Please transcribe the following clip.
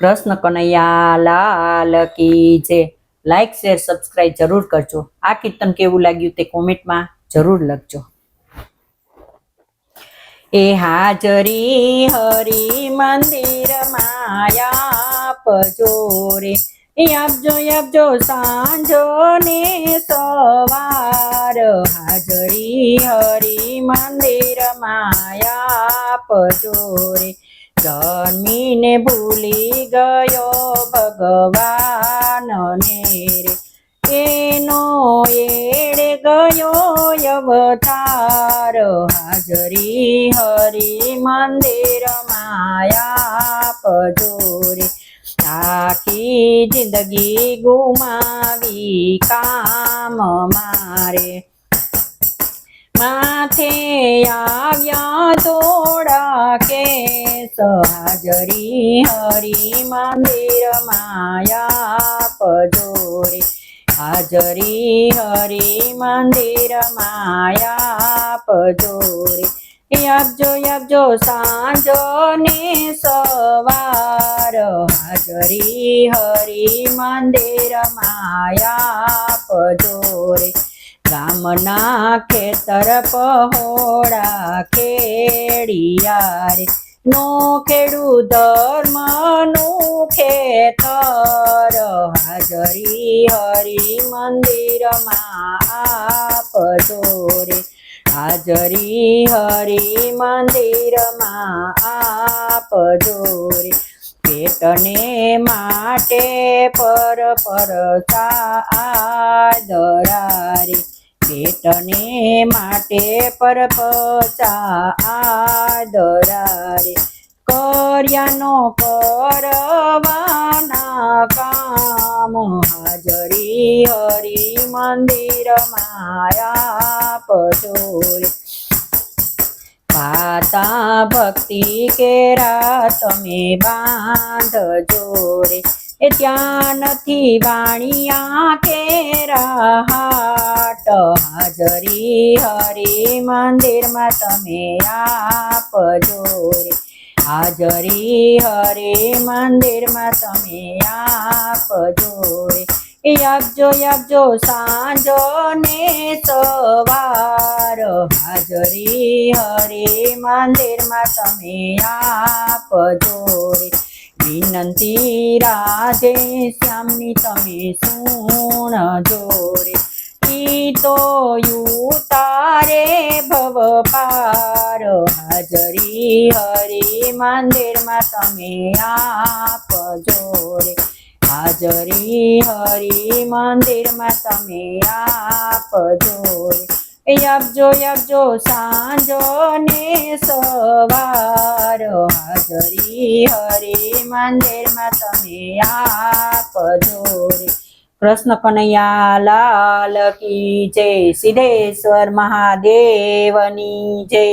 કૃષ્ણ કનૈયા લાલ કી જય like share subscribe જરૂર કરજો. આ કીર્તન કેવું લાગ્યું તે કોમેન્ટમાં જરૂર લખજો. એ હાજરી હરી મંદિર માયા પજોરે આપજો આપજો સાંજો ને સવાર. હાજરી હરી મંદિર માયા પજોરે જન્મીને ભૂલી ગયો ભગવાન. રે એનો એડે ગયો અવતાર. હાજરી હરી મંદિર માયા પજોરે આખી જિંદગી ગુમાવી કામ મારે. માથે આવ્યા થોડા કેસ હાજરી હરી મંદિર માયા પજોરે હાજરી હરી મંદિર માયા પજોરે આપજો આપજો સાંજો ને સવાર હાજરી હરી મંદિર માયા પજોરે ગામના ખેતર પહોળા ખેડિયા રે નો ખેડુ ધર્મનું ખેતર. હાજરી હરી મંદિરમાં આપજો રે હાજરી હરી મંદિરમાં આપજો રે પેટને માટે પર પર આદરારે પેટને માટે પર પચા આદરારે કર્યાનો કરવાના કામ. હાજરી હરી મંદિર માયા પજોરે પાતા ભક્તિ કેરા તમે બાંધજો રે. એ ત્યાં નથી વાણિયા કેરા હાટ હાજરી હરી મંદિરમાં તમે આપજો રે હાજરી હરી મંદિરમાં તમે આપજો રે એ આપજો આપજો સાંજો ને સવાર હાજરી હરી મંદિરમાં તમે આપજો રે વિનંતી રાધે શ્યામની તમે સુણ જોરે ઈ તો યુતારે ભવ પાર હાજરી હરી મંદિરમાં તમે આપજો રે હાજરી હરી મંદિરમાં તમે આપજો રે એ આપજો આપજો સાંજો ને સવાર હાજરી હરી મંદિરમાં તમે આપજો રે કૃષ્ણ કનૈયા લાલ કી જય સિદ્ધેશ્વર મહાદેવની જય